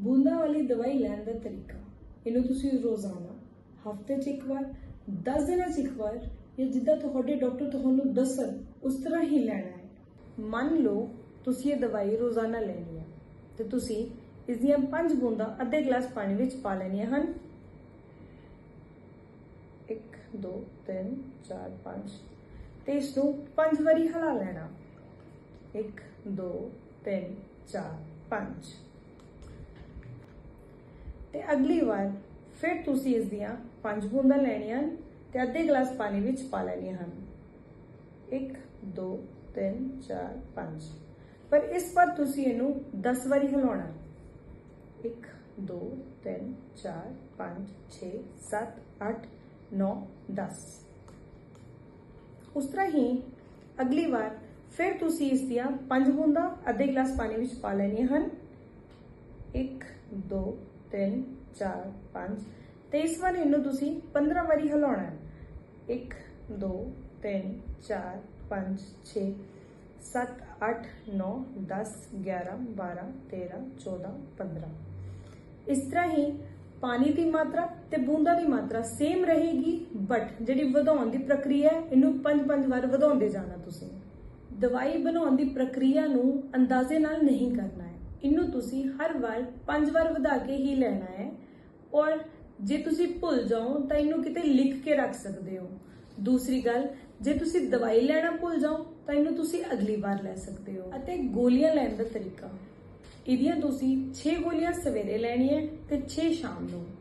ਬੂੰਦਾਂ ਵਾਲੀ ਦਵਾਈ ਲੈਣ ਦਾ ਤਰੀਕਾ। ਇਹਨੂੰ ਤੁਸੀਂ ਰੋਜ਼ਾਨਾ, ਹਫ਼ਤੇ 'ਚ ਇੱਕ ਵਾਰ 10 ਦਿਨਾਂ 'ਚ ਇੱਕ ਵਾਰ ਜਾਂ ਜਿੱਦਾਂ ਤੁਹਾਡੇ ਡਾਕਟਰ ਤੁਹਾਨੂੰ ਦੱਸਣ, ਉਸ ਤਰ੍ਹਾਂ ਹੀ ਲੈਣਾ ਹੈ। ਮੰਨ ਲਓ ਤੁਸੀਂ ਇਹ ਦਵਾਈ ਰੋਜ਼ਾਨਾ ਲੈਣੀ ਹੈ ਤੇ ਤੁਸੀਂ ਇਸ ਦੀਆਂ 5 ਬੂੰਦਾਂ ਅੱਧੇ ਗਲਾਸ ਪਾਣੀ ਵਿੱਚ ਪਾ ਲੈਣੀਆਂ ਹਨ। 1 2 3 4 5 ਤੇ ਇਸ ਨੂੰ 5 ਵਾਰੀ ਹਿਲਾ ਲੈਣਾ। 1 2 3 4 5 ਤੇ ਅਗਲੀ ਵਾਰ ਫਿਰ ਤੁਸੀਂ ਇਸ ਦੀਆਂ ਪੰਜ ਬੂੰਦਾਂ ਲੈਣੀਆਂ ਹਨ ਤੇ ਅੱਧੇ ਗਲਾਸ ਪਾਣੀ ਵਿੱਚ ਪਾ ਲੈਣੀਆਂ ਹਨ। 1 2 3 4 5 ਪਰ ਇਸ ਵਾਰ ਤੁਸੀਂ ਇਹਨੂੰ 10 ਵਾਰੀ ਹਿਲਾਉਣਾ। ਹੈ 1 2 3 4 5 6 7 8 9 10 ਉਸ ਤਰ੍ਹਾਂ ਹੀ ਅਗਲੀ ਵਾਰ ਫਿਰ ਤੁਸੀਂ ਇਸ ਦੀਆਂ ਪੰਜ ਬੂੰਦਾਂ ਅੱਧੇ ਗਲਾਸ ਪਾਣੀ ਵਿੱਚ ਪਾ ਲੈਣੀਆਂ ਹਨ। 1 2 3 4 5 ਤੇ ਇਸ ਵਾਰ ਇਹਨੂੰ ਤੁਸੀਂ 15 ਵਾਰੀ ਹਿਲਾਉਣਾ ਹੈ। 1 2 3 4 5 6 7 8 9 10 11 12 13 14 15 ਇਸ ਤਰ੍ਹਾਂ ਹੀ ਪਾਣੀ ਦੀ ਮਾਤਰਾ ਤੇ ਬੂੰਦਾਂ ਦੀ ਮਾਤਰਾ ਸੇਮ ਰਹੇਗੀ ਬਟ ਜਿਹੜੀ ਵਧਾਉਣ ਦੀ ਪ੍ਰਕਿਰਿਆ ਇਹਨੂੰ 5-5 ਵਾਰ ਵਧਾਉਂਦੇ ਜਾਣਾ ਤੁਸੀਂ। ਦਵਾਈ ਬਣਾਉਣ ਦੀ ਪ੍ਰਕਿਰਿਆ ਨੂੰ ਅੰਦਾਜ਼ੇ ਨਾਲ ਨਹੀਂ ਕਰਨਾ ਹੈ ਤੁਸੀਂ ਹਰ ਵਾਰ ਪੰਜ ਵਾਰ ਵਧਾ ਕੇ ਹੀ ਲੈਣਾ ਹੈ। ਔਰ ਜੇ ਤੁਸੀਂ ਭੁੱਲ ਜਾਓ, ਤਾਂ ਇਹਨੂੰ ਕਿਤੇ ਲਿਖ ਕੇ ਰੱਖ ਸਕਦੇ ਹੋ। ਦੂਸਰੀ ਗੱਲ, ਜੇ ਤੁਸੀਂ ਦਵਾਈ ਲੈਣਾ ਭੁੱਲ ਜਾਓ, ਤਾਂ ਇਹਨੂੰ ਤੁਸੀਂ ਅਗਲੀ ਵਾਰ ਲੈ ਸਕਦੇ ਹੋ। ਅਤੇ ਗੋਲੀਆਂ ਲੈਣ ਦਾ ਤਰੀਕਾ। ਇਹਦੀਆਂ ਤੁਸੀਂ 6 ਗੋਲੀਆਂ ਸਵੇਰੇ ਲੈਣੀਆਂ ਤੇ 6 ਸ਼ਾਮ ਨੂੰ।